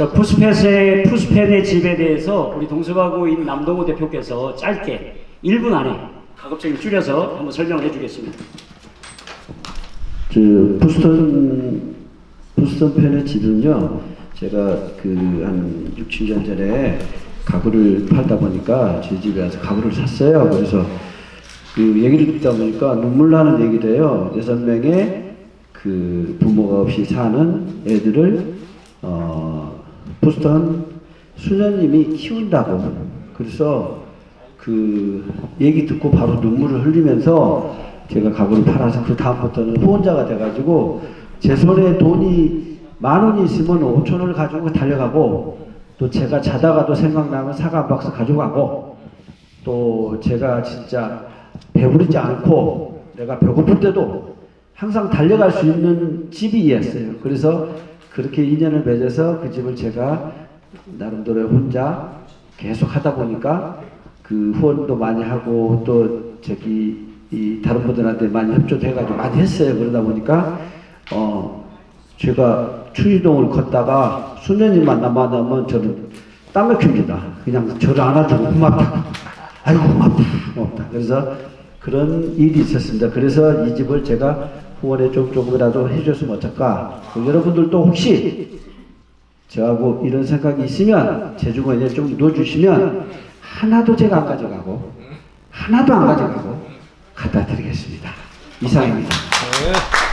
저 푸스펫의 푸스펫의 집에 대해서 우리 동서가구인 남동우 대표께서 짧게 1분 안에 가급적이면 줄여서 한번 설명을 해주겠습니다. 저 부스턴 부스턴 펜의 집은요. 제가 그 한 6, 7년 전에 가구를 팔다 보니까 제 집에 와서 가구를 샀어요. 그래서 그 얘기를 듣다 보니까 눈물 나는 얘기래요. 여섯 명의 그 부모가 없이 사는 애들을 어 부스턴 수녀님이 키운다고. 그래서 그 얘기 듣고 바로 눈물을 흘리면서 제가 가구를 팔아서 그 다음부터는 후원자가 돼가지고 제 손에 돈이 만 원이 있으면 5천 원을 가지고 달려가고 또 제가 자다가도 생각나면 사과 한 박스 가져가고 또 제가 진짜 배부르지 않고 내가 배고플 때도 항상 달려갈 수 있는 집이 있어요. 그래서 그렇게 인연을 맺어서 그 집을 제가 나름대로 혼자 계속 하다 보니까 그 후원도 많이 하고 또 저기 이 다른 분들한테 많이 협조도 해가지고 많이 했어요. 그러다 보니까 어 제가 추이동을 걷다가 수녀님만 만나면 저는 땀 막힙니다. 그냥 저를 안아주고 고맙다. 아이고 고맙다. 고맙다. 그래서 그런 일이 있었습니다. 그래서 이 집을 제가 후원에 좀 조금이라도 해줬으면 어떨까. 그 여러분들도 혹시 저하고 이런 생각이 있으면 제 주머니에 좀 넣어주시면 하나도 제가 안 가져가고 하나도 안 가져가고 갖다 드리겠습니다. 이상입니다. 네.